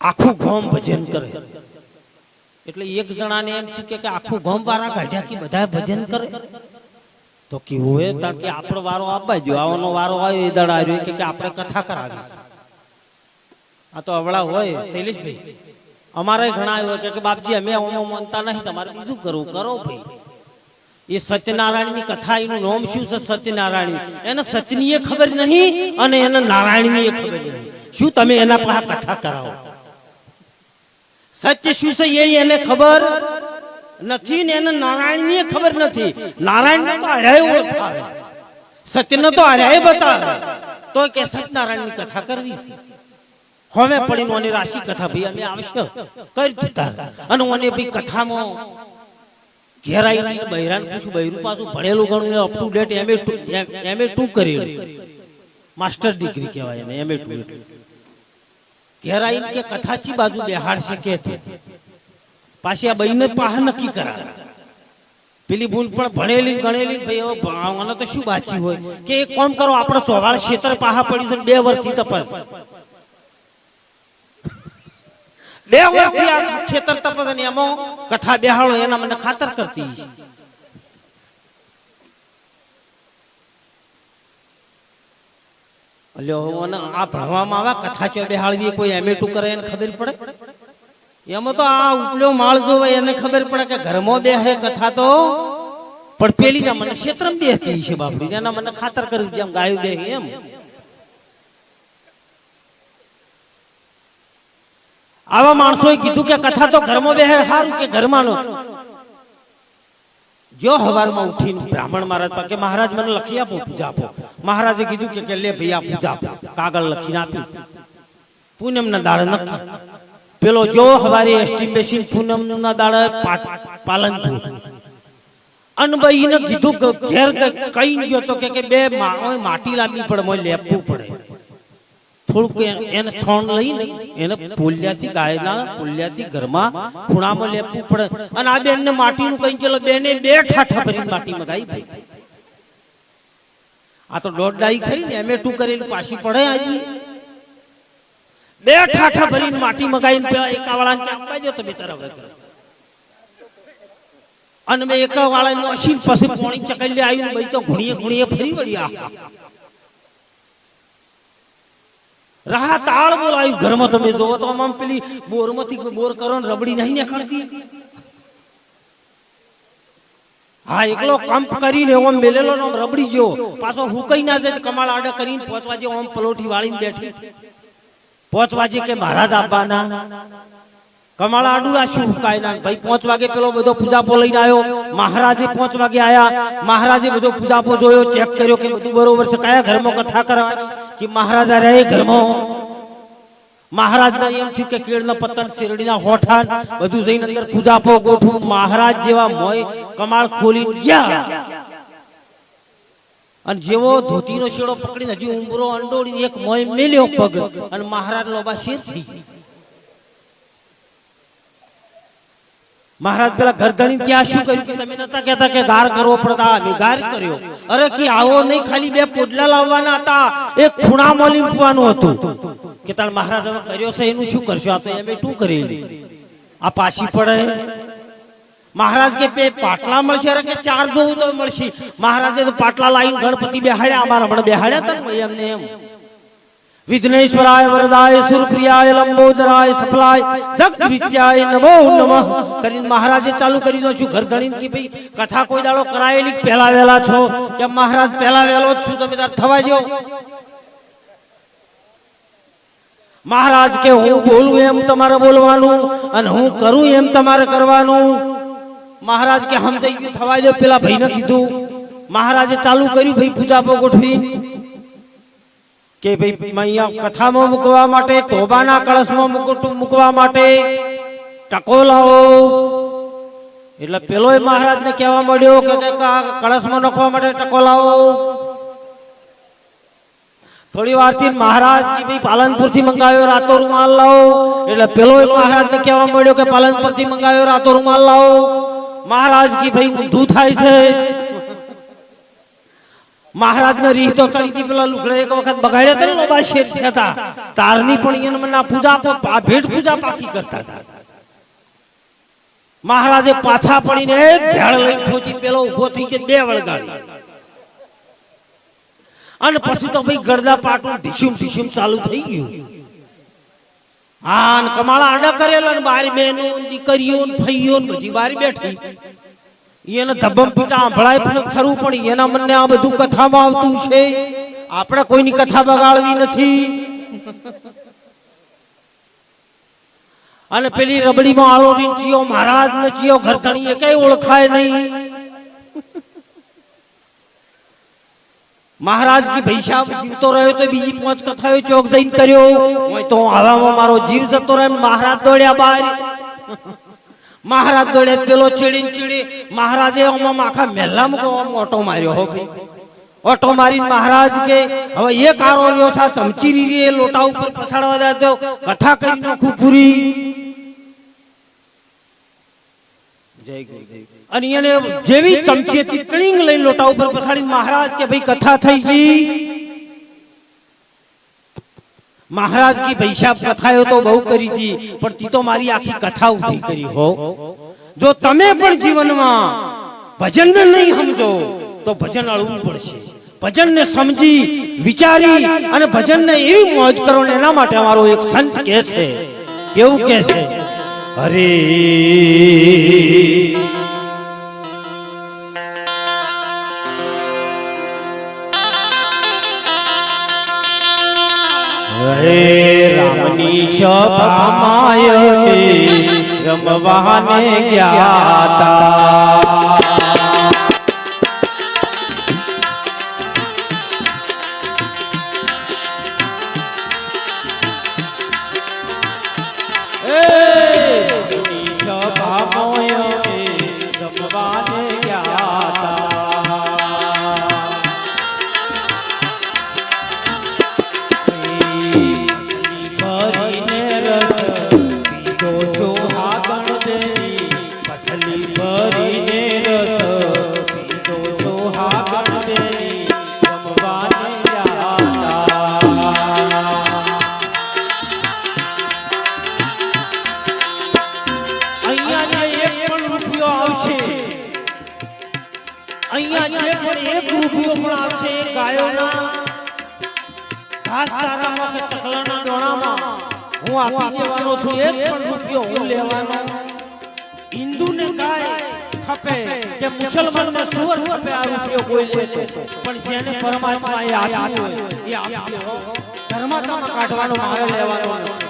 આખું ગોમ ભજન કરે. એટલે એક જણાને એમ છે કે આખું ગોમ વાળા કાઢ્યા કે બધા ભજન કરે. તો કેવું હોય તાર કે આપણો વારો આપવા જો આવવાનો વારો આવ્યો. એ દાડા આવ્યો કે આપણે કથા કરાવી. આ તો અવળા હોય, શૈલેષભાઈ. અમારે ઘણા આવ્યો કે બાપજી, અમે ઓમો માનતા નહીં. તમારે બીજું કરવું કરો ભાઈ. એ સત્યનારાયણની કથા, એનું નામ શું છે સત્યનારાયણ એને સત્યની ખબર નહીં અને એને નારાયણની ખબર નહીં. શું તમે એના પાસે કથા કરાવો? સત્ય શું છે એ એને ખબર નથી ને એને નારાયણની ખબર નથી. નારાયણ તો હર્યાય ઓળખાવે. સત્યને તો હર્યાય બતાવે. તો કે સત્યનારાયણની કથા કરવી છે. હવે પડીને ઓની રાશિ કથા ભાઈ અમે આવશે કરી દીધા. અને ઓને ભાઈ કથામાં ઘેરાઈ બૈરાન પૂછું બૈરું પાછું ભણેલું ઘણું up to date M A M A too કર્યું. માસ્ટર ડિગ્રી કહેવાય એને એમ એ ટુ ઘેરાઈ કે કથાચી બાજુ બેહાડશે કે પાછી આ બહીને પાસે નક્કી કરાવે પેલી ભૂલ પણ ભણેલી ગણેલી ભાઈ, હવે ભણાવવાના તો શું બાચી હોય? કે એક કોમ કરો, આપણે ચોવાળ ક્ષેત્ર પાહા પડી બે વર્ષથી તપાસ. બે વર્ષથી આ ખેતર તપસ એમાં કથા બેહાડો, એના મને ખાતર કરતી છે. અલ્યો, અને આ ભણવામાં આવા કથા ચો બેહાળવી કોઈ એમ ટુ કરે એને ખબર પડે? એમાં તો આ ઉપલ્યો માળ જોવે એને ખબર પડે કે ઘરમાં બેહે કથા તો? પણ પેલી ના મને ક્ષેત્રમ બેહતી છે બાપડી, એના મને ખાતર કર્યું જેમ ગાયું દે એમ. આવા માણસોએ કીધું કે કથા તો ઘરમાં બેહે, સારું કે ઘરમાં જો હવારમાં ઉઠીને બ્રાહ્મણ મહારાજ પાસે કે, મહારાજ, મને લખી આપો, પૂજા આપો. મહારાજે કીધું કે લે ભાઈ, આ પૂજા આપો. કાગળ લખીને આપ્યું. પૂનમ ના દાડે નક્કી પેલો જો હવારે એસટી બેસીને પૂનમ ના દાડે પા- પાલનપુર અનબઈને કીધું કે ઘેર કઈ ગયો તો કે બે માટી લાવવી પડે, મોય લેપવું પડે. થોડુંક એને છણ લઈને એને પોલિયાથી ગાયના, પોલિયાથી ઘરમાં ખૂણામાં લેપવું પડે. અને આ બેનને માટીનું કઈ ગયેલો બેને બે ઠાઠા ભરીને માટી મગાઈ ભાઈ. આ તો દોઢ ડાઈ ખરી ને, એમ ટુ કરેલી પાછી પડે આવી બે ઠાઠા ભરીને માટી મગાઈને પેલા એકા વાળાને કે આપવા જો તમે તરફ કરો અને મેં એકા વાળાને અશીન પછી પોણી ચકલી આવીને ભાઈ તો ઘણીએ ઘણીએ ફરી વળ્યા રાહ તાળ બોલાયું. ઘરમાં તમે જોવો તો આમ પેલી બોરમાંથી બોર કરો રબડી નહીં નીકળતી. હા, એકલો કંપ કરીને ઓમ મેલેલો ને રબડી ગયો. પાછો હુકાઈ ના જાય કમાળ આડે કરીને પહોંચવા જે ઓમ પલોઠી વાળીને બેઠી. પહોંચવા જે કે મહારાજ આપવાના કમાળ આડું રાખ્યું હુકાય ના. ભાઈ, પાંચ વાગે પેલો બધો પૂજાપો લઈને આવ્યો. મહારાજે પાંચ વાગે આયા. મહારાજે બધો પૂજાપો જોયો, ચેક કર્યો કે બધું બરોબર છે. કયા ઘરમાં કથા કરવાની કે મહારાજા રહે ઘરમાં મહારાજના એમ થયું કે કેળના પતન શેરડીના હોઠાન બધું જઈને અંદર પૂજાપો ગોઠવું મહારાજ જેવા મોય કમાળ ખોલી ગયા. અને જેવો ધોતીનો શેડો પકડીને હજી ઉંબરો અંડોડીને એક મોય મેલ્યો પગ. અને મહારાજ લોબા શેર થઈ ગઈ મહારાજ પેલા ગરદણી ત્યાં શું કર્યું કે તમે નતા કહેતા કે ગાર કરવો પડતા? અમે ગાર કર્યો. અરે કે આવો નહીં, ખાલી બે પોડલા લાવવાના હતા. એક ખૂણામાં લીંપવાનું હતું. કે તાર મહારાજ હવે કર્યો છે, એનું શું કરશો? આ તો એમ શું કરી આ પાછી પડે. મહારાજ કે બે પાટલા મળશે? અરે કે ચાર જોવું તો મળશે. મહારાજે તો પાટલા લાવીને ગણપતિ બેહાડ્યા. અમારા હમણાં બેહાડ્યા હતા એમને એમ. વિઘ્નેશ્વરાય વરદાય સુરપ્રિયાય લંબોદરાય સફલાય જગત વિદ્યાય નમો નમઃ કરીને મહારાજે ચાલુ કરી દો છું ઘર ધણીને કે ભાઈ, કથા કોઈ દાડો કરાયેલી પહેલા વહેલા છો? કે મહારાજ, પહેલા વહેલો જ છું, તમે તાર થવા જો મહારાજ કે, હું બોલું એમ તમારે બોલવાનું અને હું કરું એમ તમારે કરવાનું. મહારાજ કે, હમ થઈ ગયું થવા દો પેલા ભાઈને કીધું. મહારાજે ચાલુ કર્યું ભાઈ, પૂજા પો ગોઠવી કે ભાઈ અહીંયા કથામાં મૂકવા માટે, તોબાના કળશમાં મૂકવા માટે ટકો લાવો એટલે પેલો મહારાજને કહેવા મળ્યો કે કળશમાં નાખવા માટે ટકો લાવો થોડી વારથી મહારાજ કે ભાઈ પાલનપુરથી મંગાવ્યો રાતો રૂમાલ લાવો. એટલે પેલો મહારાજને કહેવા મળ્યો કે પાલનપુરથી મંગાવ્યો રાતો રૂમાલ લાવો. મહારાજ કે ભાઈ ઊંધું થાય છે. મહારાજને રીહ તો ચડી પેલા લુગડા એક વખત બગાડ્યા હતા ને શેઠ થયા તારની પણ એને મને પૂજા ભેટ પૂજા પાકી કરતા હતા. મહારાજે પાછા પડીને એક ઝાડ લઈને ઠોચી પેલો ઊભો થઈ ગયો બે વળગાડી. અને પછી તો ભાઈ ગરદા પાટું ઢીશુમ ઢીશુમ ચાલુ થઈ ગયું. હા કમાળા આડા કરેલા ને બારી બહેનો દીકરીઓ ફઈઓ બધી બારી બેઠી. એને ધબમ પીટા પણ ખરું પણ એના મનને આ બધું કથામાં આવતું છે. આપણે કોઈની કથા બગાડવી નથી. અને પેલી રબડીમાં આરોટી ચિયો મહારાજ ને ચિયો કઈ ઓળખાય નહીં. મહારાજ કી ભૈસા જીવતો રહ્યો તો બીજી પાંચ કથાઓ ચોક જઈને કર્યો. તો આવામાં મારો જીવ જતો રહે ને મહારાજ દોડ્યા બહાર. મહારાજ દોડે પેલો ચીડી ચીડી, મહારાજે આમાં આખા મહેલામાં કહો ઓટો માર્યો હો ઓટો મારી મહારાજ કે, હવે એ કારો છે ચમચી રીરી એ લોટા ઉપર પસાડવા દે કથા કરી નાખું પૂરી. અને એને જેવી ચમચીથી કલિંગ લઈને લોટા ઉપર પસાડી મહારાજ કે, ભાઈ, કથા થઈ ગઈ. મહારાજ કી પૈસા કથાયો તો બહુ કરી હતી, પણ તી તો મારી આખી કથા ઊભી કરી, હો. જો તમે પણ જીવનમાં ભજનને નહીં સમજો, તો ભજન અળવું પડશે. ભજન ને સમજી, વિચારી અને ભજનને એવી મોજ કરો ને એના માટે અમારો એક સંત કે છે. કેવું કે છે? હરે હે રામની શોભા તે રમવાને ગયા તા. પછલી ભરીને રસ, પીધો દેવી જમવાને અહીંયા એક એક રૂપિયો પણ આવશે ગાયોના ચકલાના ડોણામાં હું આપી દેવાનો છું એક પણ રૂપિયો, હું લેવાનો. હિન્દુને ગાય ખપે કે મુસલમાનને સુવર ખપે આ રૂપિયો કોઈ લેતો પણ જેને પરમાત્માએ આપ્યો એ આપ્યો ધર્માત્મા કાઢવાનો મારે લેવાનો